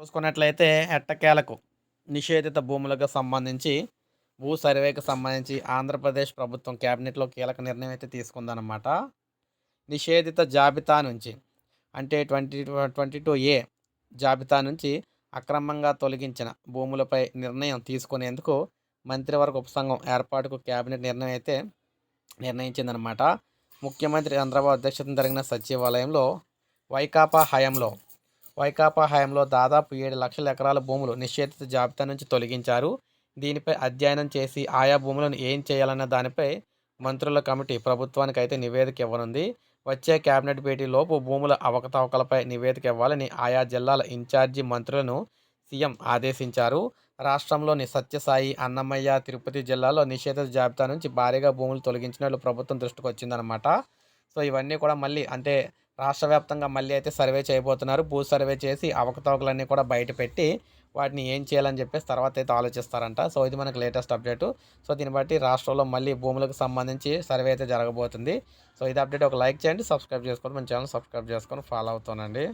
చూసుకున్నట్లయితే ఎట్టకేలకు నిషేధిత భూములకు సంబంధించి భూ సర్వేకి సంబంధించి ఆంధ్రప్రదేశ్ ప్రభుత్వం క్యాబినెట్లో కీలక నిర్ణయం అయితే తీసుకుందనమాట నిషేధిత జాబితా నుంచి అంటే ట్వంటీ ట్వంటీ టూ ఏ జాబితా నుంచి అక్రమంగా తొలగించిన భూములపై నిర్ణయం తీసుకునేందుకు మంత్రివర్గ ఉపసంఘం ఏర్పాటుకు కేబినెట్ నిర్ణయం అయితే నిర్ణయించిందనమాట ముఖ్యమంత్రి చంద్రబాబు అధ్యక్షతన జరిగిన సచివాలయంలో వైకాపా హయాంలో వైకాపా హయాంలో దాదాపు ఏడు లక్షల ఎకరాల భూములు నిషేధిత జాబితా నుంచి తొలగించారు. దీనిపై అధ్యయనం చేసి ఆయా భూములను ఏం చేయాలన్న దానిపై మంత్రుల కమిటీ ప్రభుత్వానికి అయితే నివేదిక ఇవ్వనుంది. వచ్చే కేబినెట్ భేటీలోపు భూముల అవకతవకలపై నివేదిక ఇవ్వాలని ఆయా జిల్లాల ఇన్ఛార్జి మంత్రులను సీఎం ఆదేశించారు. రాష్ట్రంలోని సత్యసాయి అన్నమయ్య తిరుపతి జిల్లాలో నిషేధిత జాబితా నుంచి భారీగా భూములు తొలగించినట్లు ప్రభుత్వం దృష్టికి వచ్చిందనమాట సో ఇవన్నీ కూడా మళ్ళీ అంటే రాష్ట్ర వ్యాప్తంగా మళ్ళీ అయితే సర్వే చేయబోతున్నారు. భూ సర్వే చేసి అవకతవకలన్నీ కూడా బయటపెట్టి వాటిని ఏం చేయాలని చెప్పేసి తర్వాత అయితే ఆలోచిస్తారంట. సో ఇది మనకు లేటెస్ట్ అప్డేట్. సో దీన్ని బట్టి రాష్ట్రంలో మళ్ళీ భూములకు సంబంధించి సర్వే అయితే జరగబోతుంది. సో ఇది అప్డేట్. ఒక లైక్ చేయండి సబ్స్క్రైబ్ చేసుకోండి. మన ఛానల్ సబ్స్క్రైబ్ చేసుకొని ఫాలో అవుతానండి